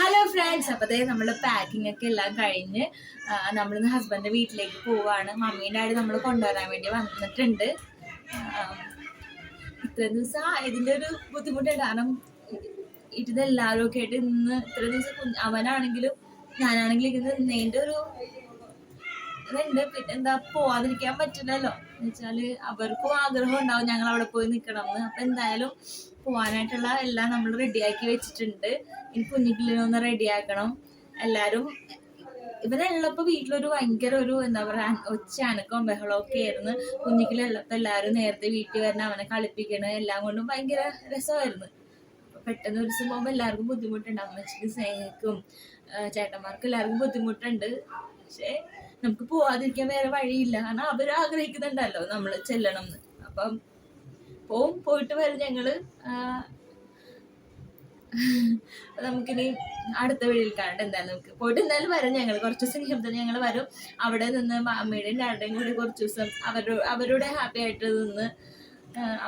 Hello friends അപ്പത്തേ നമ്മൾ packing ഒക്കെ എല്ലാം കഴിഞ്ഞ് നമ്മളിന്ന് ഹസ്ബൻഡിന്റെ വീട്ടിലേക്ക് പോവാണ്. മമ്മീന്റെ ആയിട്ട് നമ്മൾ കൊണ്ടുവരാൻ വേണ്ടി വന്നിട്ടുണ്ട്. ഇത്ര ദിവസം ഇതിന്റെ ഒരു ബുദ്ധിമുട്ടുണ്ട് കാരണം ഇതെല്ലാവരും ഒക്കെ ആയിട്ട് ഇന്ന് ഇത്ര ദിവസം അവനാണെങ്കിലും ഞാനാണെങ്കിലും ഇത് നിന്നതിന്റെ ഒരു ഇതുണ്ട് പിന്നെ എന്താ പോവാതിരിക്കാൻ പറ്റില്ലല്ലോ? എന്ന് വെച്ചാൽ അവർക്കും ആഗ്രഹം ഉണ്ടാവും ഞങ്ങൾ അവിടെ പോയി നിൽക്കണം എന്ന് അപ്പൊ എന്തായാലും പോവാനായിട്ടുള്ള എല്ലാം നമ്മൾ റെഡിയാക്കി വെച്ചിട്ടുണ്ട്. ഇനി കുഞ്ഞിക്കിളിനെ ഒന്ന് റെഡിയാക്കണം എല്ലാരും ഇവരുള്ളപ്പോ വീട്ടിലൊരു ഭയങ്കര ഒരു എന്താ പറയാ ഒച്ച അനക്കവും ബഹളവും ഒക്കെ ആയിരുന്നു. കുഞ്ഞിക്കിളുള്ളപ്പോ എല്ലാരും നേരത്തെ വീട്ടിൽ വരണം അവനെ കളിപ്പിക്കണം എല്ലാം കൊണ്ടും ഭയങ്കര രസമായിരുന്നു. പെട്ടെന്ന് ഒരു ദിവസം പോകുമ്പോൾ എല്ലാവർക്കും ബുദ്ധിമുട്ടുണ്ട്. അമ്മച്ചിക്ക് സ്നേഹിക്കും ചേട്ടന്മാർക്ക് എല്ലാവർക്കും ബുദ്ധിമുട്ടുണ്ട്. പക്ഷേ നമുക്ക് പോവാതിരിക്കാൻ വേറെ വഴിയില്ല. കാരണം അവർ ആഗ്രഹിക്കുന്നുണ്ടല്ലോ നമ്മൾ ചെല്ലണം എന്ന്. അപ്പം പോവും പോയിട്ട് വരും ഞങ്ങൾ. നമുക്കിനി അടുത്ത വീട്ടിൽ കാണണ്ട എന്തായാലും നമുക്ക്. പോയിട്ട് എന്തായാലും വരാം ഞങ്ങൾ കുറച്ച് ദിവസം കഴിയുമ്പോൾ ഞങ്ങൾ വരും. അവിടെ നിന്ന് അമ്മയുടെയും ഡാഡിയും കൂടി കുറച്ച് ദിവസം അവരുടെ അവരുടെ ഹാപ്പി ആയിട്ട് നിന്ന്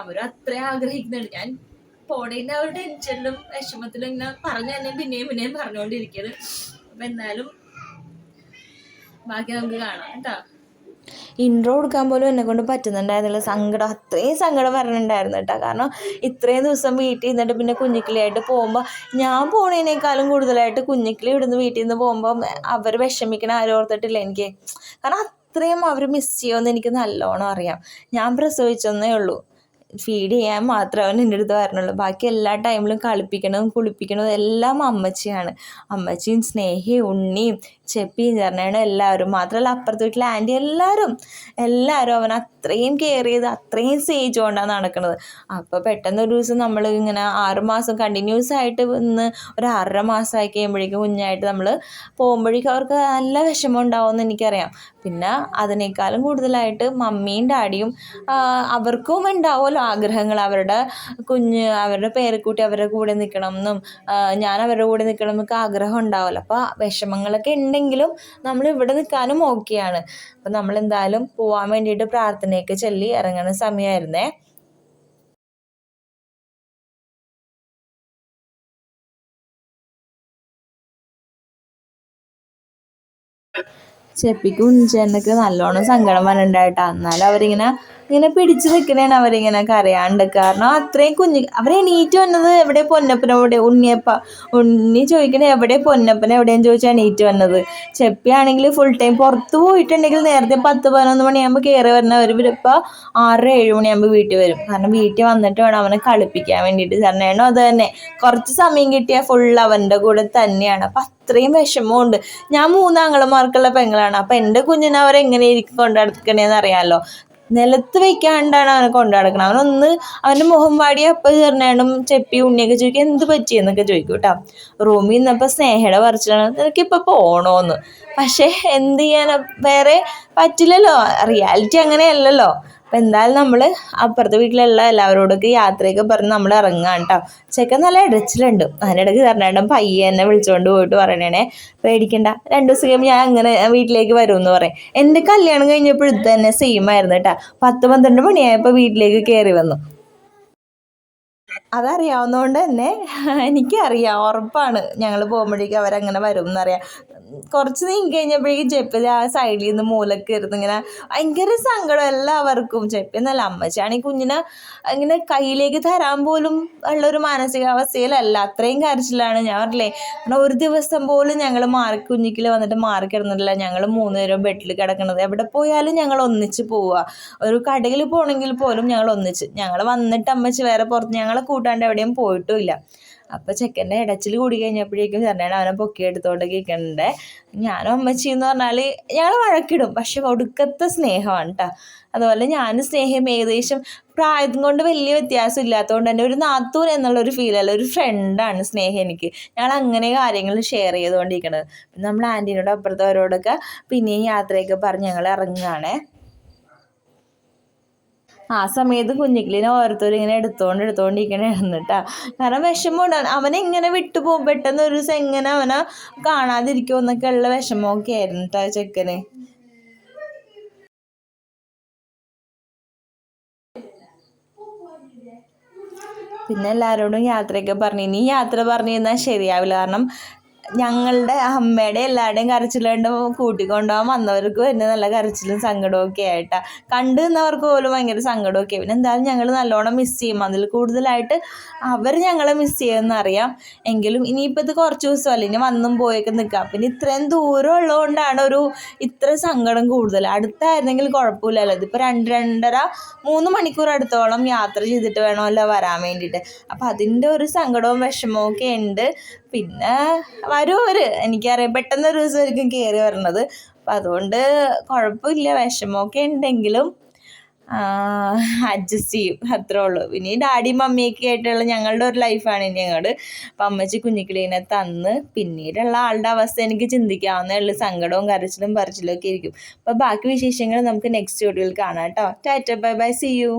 അവരും അത്ര ആഗ്രഹിക്കുന്നുണ്ട്. ഞാൻ പോണേന്റെ അവരുടെ ടെൻഷനിലും വിഷമത്തിലും ഇങ്ങനെ പറഞ്ഞു തന്നെ പിന്നെയും പിന്നെയും പറഞ്ഞുകൊണ്ടിരിക്കുന്നത് അപ്പൊ എന്തായാലും ബാക്കി നമുക്ക് കാണാം കേട്ടോ. ഇൻട്രോ കൊടുക്കാൻ പോലും എന്നെ കൊണ്ട് പറ്റുന്നുണ്ടായിരുന്നില്ല. സങ്കടം അത്രയും സങ്കടം വരണുണ്ടായിരുന്നു കേട്ടോ. കാരണം ഇത്രയും ദിവസം വീട്ടിൽ നിന്നിട്ട് പിന്നെ കുഞ്ഞിക്കിളിയായിട്ട് പോകുമ്പോൾ ഞാൻ പോണതിനേക്കാളും കൂടുതലായിട്ട് കുഞ്ഞിക്കിളി ഇവിടുന്ന് വീട്ടിൽ നിന്ന് പോകുമ്പോൾ അവർ വിഷമിക്കണ ആരും ഓർത്തിട്ടില്ല എനിക്ക്. കാരണം അത്രയും അവർ മിസ് ചെയ്യുമെന്ന് എനിക്ക് നല്ലോണം അറിയാം. ഞാൻ പ്രസവിച്ചെന്നേ ഉള്ളൂ. ഫീഡ് ചെയ്യാൻ മാത്രമേ അവൻ എന്റെ അടുത്ത് വരണുള്ളൂ ബാക്കി എല്ലാ ടൈമിലും കളിപ്പിക്കണതും കുളിപ്പിക്കണതും എല്ലാം അമ്മച്ചിയാണ്. അമ്മച്ചിയും സ്നേഹിയും ഉണ്ണിയും ചെപ്പിയും ചേർന്നാണ് എല്ലാവരും. മാത്രമല്ല അപ്പുറത്ത് വീട്ടിലെ ആന്റി എല്ലാവരും എല്ലാവരും അവൻ അത്രയും കെയർ ചെയ്ത് അത്രയും സേജ് കൊണ്ടാണ് നടക്കുന്നത്. അപ്പോൾ പെട്ടെന്ന് ഒരു ദിവസം നമ്മൾ ഇങ്ങനെ ആറുമാസം കണ്ടിന്യൂസ് ആയിട്ട് ഇന്ന് ഒരു ആറര മാസമായി കഴിയുമ്പോഴേക്കും കുഞ്ഞായിട്ട് നമ്മൾ പോകുമ്പോഴേക്കും അവർക്ക് നല്ല വിഷമം ഉണ്ടാവുമെന്ന് എനിക്കറിയാം. പിന്നെ അതിനേക്കാളും കൂടുതലായിട്ട് മമ്മിയും ഡാഡിയും അവർക്കും ഉണ്ടാവുമല്ലോ. ആഗ്രഹങ്ങൾ അവരുടെ കുഞ്ഞ് അവരുടെ പേരക്കുട്ടി അവരുടെ കൂടെ നിൽക്കണം എന്നും ഞാൻ അവരുടെ കൂടെ നിൽക്കണം എന്നൊക്കെ ആഗ്രഹം ഉണ്ടാവില്ല. അപ്പോൾ വിഷമങ്ങളൊക്കെ ഉണ്ടെങ്കിലും നമ്മൾ ഇവിടെ നിൽക്കാനും ഓക്കെയാണ് അപ്പോൾ നമ്മൾ എന്തായാലും പോവാൻ വേണ്ടിയിട്ട് പ്രാർത്ഥനയൊക്കെ ചൊല്ലി ഇറങ്ങുന്ന സമയമായിരുന്നേ ചെപ്പിക്കും ഉഞ്ചനൊക്കെ നല്ലോണം സങ്കടം വന്നിട്ടുണ്ടായിട്ടാ എന്നാലും അവരിങ്ങനെ ഇങ്ങനെ പിടിച്ചു നിൽക്കണേണ് അവരിങ്ങനെ കരയാണ്ട്. കാരണം അത്രയും കുഞ്ഞു അവരെ എണീറ്റ് വന്നത് എവിടെ പൊന്നപ്പന എവിടെ ഉണ്ണിയപ്പ? ഉണ്ണി ചോദിക്കണേ എവിടെ പൊന്നപ്പന എവിടെയെന്ന് ചോദിച്ചാൽ എണീറ്റ് വന്നത്. ചെപ്പിയാണെങ്കിൽ ഫുൾ ടൈം പുറത്ത് പോയിട്ടുണ്ടെങ്കിൽ നേരത്തെ പത്ത് പതിനൊന്ന് മണിയാകുമ്പോൾ കയറി വരുന്ന അവർ ഇപ്പോൾ ആറ് ഏഴ് മണിയാകുമ്പോൾ വീട്ടിൽ വരും. കാരണം വീട്ടിൽ വന്നിട്ട് വേണം അവനെ കളിപ്പിക്കാൻ വേണ്ടിയിട്ട്. തന്നെയാണോ അത് തന്നെ. കുറച്ച് സമയം കിട്ടിയാൽ ഫുൾ അവന്റെ കൂടെ തന്നെയാണ്. അപ്പം അത്രയും വിഷമമുണ്ട്. ഞാൻ മൂന്നാങ്ങളമാർക്കുള്ള പെങ്ങളാണ്. അപ്പം എന്റെ കുഞ്ഞിനെ അവരെങ്ങനെ ഇരിക്കും കൊണ്ടെടുക്കണേന്ന് അറിയാമല്ലോ നിലത്ത് വെക്കാണ്ടാണ് അവനെ കൊണ്ടു നടക്കണം അവനൊന്ന് അവന്റെ മുഖം വാടി അപ്പം ചേർന്നാണ്ടും ചെപ്പി ഉണ്ണിയൊക്കെ ചോദിക്കും എന്ത് പറ്റിയെന്നൊക്കെ ചോദിക്കും കേട്ടോ. റൂമിൽ നിന്നപ്പോൾ സ്നേഹയുടെ പറിച്ചാണ് നിനക്കിപ്പോൾ പോകണോന്ന് പക്ഷേ എന്ത് ചെയ്യാനാ? വേറെ പറ്റില്ലല്ലോ. റിയാലിറ്റി അങ്ങനെയല്ലല്ലോ. അപ്പം എന്തായാലും നമ്മൾ അപ്പുറത്തെ വീട്ടിലുള്ള എല്ലാവരോടൊക്കെ യാത്രയൊക്കെ പറഞ്ഞ് നമ്മൾ ഇറങ്ങാം കേട്ടോ ചെക്കൻ നല്ല ഇടച്ചിലുണ്ട്. അതിനിടയ്ക്ക് തരണേണ്ടം പയ്യെ എന്നെ വിളിച്ചുകൊണ്ട് പോയിട്ട് പറയണേ പേടിക്കണ്ട. രണ്ട് ദിവസം കഴിയുമ്പോൾ ഞാൻ അങ്ങനെ വീട്ടിലേക്ക് വരുമെന്ന് പറയും. എന്റെ കല്യാണം കഴിഞ്ഞപ്പോൾ ഇത് തന്നെ സെയിം ആയിരുന്നു കേട്ടോ പത്ത് പന്ത്രണ്ട് മണിയായപ്പോൾ വീട്ടിലേക്ക് കയറി വന്നു. അതറിയാവുന്നതുകൊണ്ട് തന്നെ എനിക്കറിയാം ഉറപ്പാണ് ഞങ്ങൾ പോകുമ്പോഴേക്കും അവരങ്ങനെ വരും എന്നറിയാം കുറച്ച് നീങ്ങി കഴിഞ്ഞപ്പോഴേക്കും ചെപ്പി ആ സൈഡിൽ നിന്ന് മൂലക്ക് ഇരുന്ന് ഇങ്ങനെ ഭയങ്കര സങ്കടം എല്ലാവർക്കും. ചെപ്പി എന്നല്ല അമ്മച്ചാണ് ഈ കുഞ്ഞിനെ ഇങ്ങനെ കയ്യിലേക്ക് തരാൻ പോലും ഉള്ളൊരു മാനസികാവസ്ഥയിലല്ല. അത്രയും കരച്ചിലാണ്. ഞാൻ പറഞ്ഞില്ലേ കാരണം ഒരു ദിവസം പോലും ഞങ്ങൾ മാറി കുഞ്ഞിക്കിൽ വന്നിട്ട് മാറി കിടന്നിട്ടില്ല. ഞങ്ങൾ മൂന്നുപേരും ബെഡിൽ കിടക്കുന്നത് എവിടെ പോയാലും ഞങ്ങൾ ഒന്നിച്ച് പോവുക ഒരു കടയിൽ പോകണമെങ്കിൽ പോലും ഞങ്ങൾ ഒന്നിച്ച്. ഞങ്ങൾ വന്നിട്ട് അമ്മച്ചി വേറെ പുറത്ത് ഞങ്ങളെ കൂട്ടാണ്ട് എവിടെയും പോയിട്ടും ഇല്ല അപ്പോൾ ചെക്കന്റെ ഇടച്ചിൽ കൂടി കഴിഞ്ഞപ്പോഴേക്കും ചേട്ടനാണ് അവനെ പൊക്കി എടുത്തോണ്ട് കേൾക്കണ്ടേ ഞാനും അമ്മച്ചി എന്ന് പറഞ്ഞാൽ ഞങ്ങൾ വഴക്കിടും പക്ഷെ ഒടുക്കത്തെ സ്നേഹമാണ് കേട്ടോ അതുപോലെ ഞാനും സ്നേഹം ഏകദേശം പ്രായം കൊണ്ട് വലിയ വ്യത്യാസം ഇല്ലാത്തതുകൊണ്ട് തന്നെ ഒരു നാത്തൂർ എന്നുള്ള ഒരു ഫീലല്ല ഒരു ഫ്രണ്ടാണ് സ്നേഹം എനിക്ക്. ഞങ്ങൾ അങ്ങനെ കാര്യങ്ങൾ ഷെയർ ചെയ്തുകൊണ്ടിരിക്കണത്. പിന്നെ നമ്മൾ ആന്റീനോട് അപ്പുറത്തവരോടൊക്കെ പിന്നെയും യാത്രയൊക്കെ പറഞ്ഞ് ഞങ്ങൾ ഇറങ്ങുകയാണേ ആ സമയത്ത് കുഞ്ഞിക്കിളിനെ ഓരോരുത്തരും ഇങ്ങനെ എടുത്തോണ്ട് എടുത്തോണ്ടിരിക്കണായിരുന്നു കേട്ടാ കാരണം വിഷമമുണ്ടാണ് അവനെ ഇങ്ങനെ വിട്ടുപോകും പെട്ടെന്ന് ഒരു ദിവസം എങ്ങനെ അവനെ കാണാതിരിക്കുമെന്നൊക്കെ ഉള്ള വിഷമമൊക്കെ ആയിരുന്നു കേട്ടോ ചെക്കന്. പിന്നെ എല്ലാവരോടും യാത്രയൊക്കെ പറഞ്ഞു. ഇനി യാത്ര പറഞ്ഞു തന്നാൽ ശരിയാവില്ല. കാരണം ഞങ്ങളുടെ അമ്മയുടെ എല്ലാവരുടെയും കരച്ചിലുണ്ട് കൂട്ടിക്കൊണ്ടുപോകാൻ വന്നവർക്ക് വരുന്ന നല്ല കരച്ചിലും സങ്കടവും ഒക്കെ ആയിട്ടാ. കണ്ടു നിന്നവർക്ക് പോലും ഭയങ്കര സങ്കടമൊക്കെ പിന്നെ എന്തായാലും ഞങ്ങൾ നല്ലോണം മിസ് ചെയ്യും. അതിൽ കൂടുതലായിട്ട് അവർ ഞങ്ങളെ മിസ് ചെയ്യുമെന്ന് അറിയാം. എങ്കിലും ഇനിയിപ്പോൾ ഇത് കുറച്ച് ദിവസമല്ല ഇനി വന്നും പോയൊക്കെ നിൽക്കാം പിന്നെ ഇത്രയും ദൂരം ഉള്ളതുകൊണ്ടാണ് ഒരു ഇത്ര സങ്കടം കൂടുതൽ. അടുത്തായിരുന്നെങ്കിൽ കുഴപ്പമില്ലല്ലോ. ഇതിപ്പോൾ രണ്ട് രണ്ടര മൂന്ന് മണിക്കൂർ അടുത്തോളം യാത്ര ചെയ്തിട്ട് വേണമല്ലോ വരാൻ വേണ്ടിയിട്ട്. അപ്പം അതിന്റെ ഒരു സങ്കടവും വിഷമവും ഒക്കെ ഉണ്ട്. പിന്നെ വരും അവർ എനിക്കറിയാം പെട്ടെന്ന് ഒരു ദിവസമായിരിക്കും കയറി വരണത്. അപ്പം അതുകൊണ്ട് കുഴപ്പമില്ല വിഷമമൊക്കെ ഉണ്ടെങ്കിലും അഡ്ജസ്റ്റ് ചെയ്യും. അത്രേ ഉള്ളൂ. പിന്നെ ഡാഡി മമ്മിയൊക്കെ ആയിട്ടുള്ള ഞങ്ങളുടെ ഒരു ലൈഫാണ് ഇനി ഞങ്ങളുടെ അപ്പം അമ്മച്ചി കുഞ്ഞിക്കിളീനെ തന്ന് പിന്നീടുള്ള ആളുടെ അവസ്ഥ എനിക്ക് ചിന്തിക്കാവുന്നേ ഉള്ളൂ. സങ്കടവും കരച്ചിലും പറിച്ചിലും ഒക്കെ ഇരിക്കും അപ്പം ബാക്കി വിശേഷങ്ങൾ നമുക്ക് നെക്സ്റ്റ് വീഡിയോയിൽ കാണാം കേട്ടോ. Tata bye bye see you